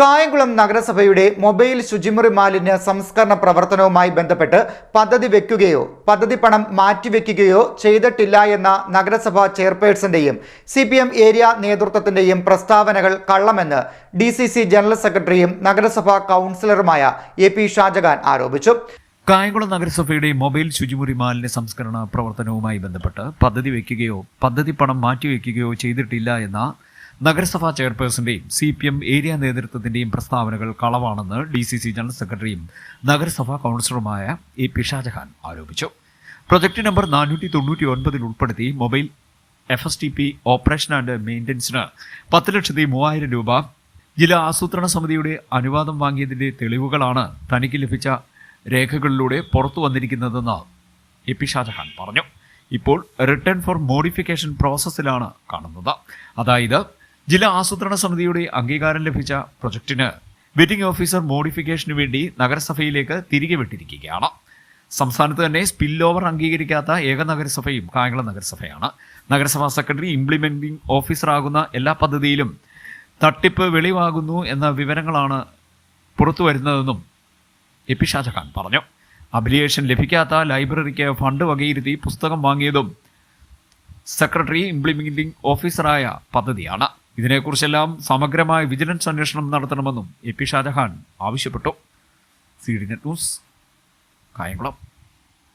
കായംകുളം നഗരസഭയുടെ മൊബൈൽ ശുചിമുറി മാലിന്യ സംസ്കരണ പ്രവർത്തനവുമായി ബന്ധപ്പെട്ട് പദ്ധതി വെക്കുകയോ പദ്ധതി പണം മാറ്റിവെക്കുകയോ ചെയ്തിട്ടില്ല എന്ന നഗരസഭാ ചെയർപേഴ്സന്റെയും സി പി എം ഏരിയ നേതൃത്വത്തിന്റെയും പ്രസ്താവനകൾ കള്ളമെന്ന് ഡി സി സി ജനറൽ സെക്രട്ടറിയും നഗരസഭാ കൗൺസിലറുമായ എ പി ഷാജഹാൻ ആരോപിച്ചു. കായംകുളം നഗരസഭയുടെ മൊബൈൽ ശുചിമുറി മാലിന്യ സംസ്കരണ പ്രവർത്തനവുമായി ബന്ധപ്പെട്ട് പദ്ധതി വെക്കുകയോ പദ്ധതി പണം മാറ്റിവെക്കുകയോ ചെയ്തിട്ടില്ല എന്ന നഗരസഭാ ചെയർപേഴ്സന്റെയും സി പി എം ഏരിയ നേതൃത്വത്തിന്റെയും പ്രസ്താവനകൾ കളവാണെന്ന് ഡി സി സി ജനറൽ സെക്രട്ടറിയും നഗരസഭാ കൗൺസിലറുമായ എ പി ഷാജഹാൻ ആരോപിച്ചു. പ്രൊജക്ട് നമ്പർ നാനൂറ്റി തൊണ്ണൂറ്റി ഒൻപതിൽ ഉൾപ്പെടുത്തി mobile F S T P operation and മെയിന്റനൻസിന് പത്ത് ലക്ഷത്തി മൂവായിരം രൂപ ജില്ലാ ആസൂത്രണ സമിതിയുടെ അനുവാദം വാങ്ങിയതിന്റെ തെളിവുകളാണ് തനിക്ക് ലഭിച്ച രേഖകളിലൂടെ പുറത്തു വന്നിരിക്കുന്നതെന്ന് എ പി ഷാജഹാൻ പറഞ്ഞു. ഇപ്പോൾ റിട്ടേൺ ഫോർ മോഡിഫിക്കേഷൻ പ്രോസസ്സിലാണ് കാണുന്നത്. അതായത് ജില്ലാ ആസൂത്രണ സമിതിയുടെ അംഗീകാരം ലഭിച്ച പ്രൊജക്ടിന് വെറ്റിംഗ് ഓഫീസർ മോഡിഫിക്കേഷന് വേണ്ടി നഗരസഭയിലേക്ക് തിരികെ വിട്ടിരിക്കുകയാണ്. സംസ്ഥാനത്ത് തന്നെ സ്പിൽ ഓവർ അംഗീകരിക്കാത്ത ഏക നഗരസഭയും കായംകുളം നഗരസഭയാണ്. നഗരസഭാ സെക്രട്ടറി ഇംപ്ലിമെന്റിംഗ് ഓഫീസറാകുന്ന എല്ലാ പദ്ധതിയിലും തട്ടിപ്പ് വെളിവാകുന്നു എന്ന വിവരങ്ങളാണ് പുറത്തു വരുന്നതെന്നും എ പി ഷാജഹാൻ പറഞ്ഞു. അബിലിയേഷൻ ലഭിക്കാത്ത ലൈബ്രറിക്ക് ഫണ്ട് വകയിരുത്തി പുസ്തകം വാങ്ങിയതും സെക്രട്ടറി ഇംപ്ലിമെന്റിംഗ് ഓഫീസറായ പദ്ധതിയാണ്. ഇതിനെക്കുറിച്ചെല്ലാം സമഗ്രമായ വിജിലൻസ് അന്വേഷണം നടത്തണമെന്നും എ പി ഷാജഹാൻ ആവശ്യപ്പെട്ടു. C D net news Kayamkulam.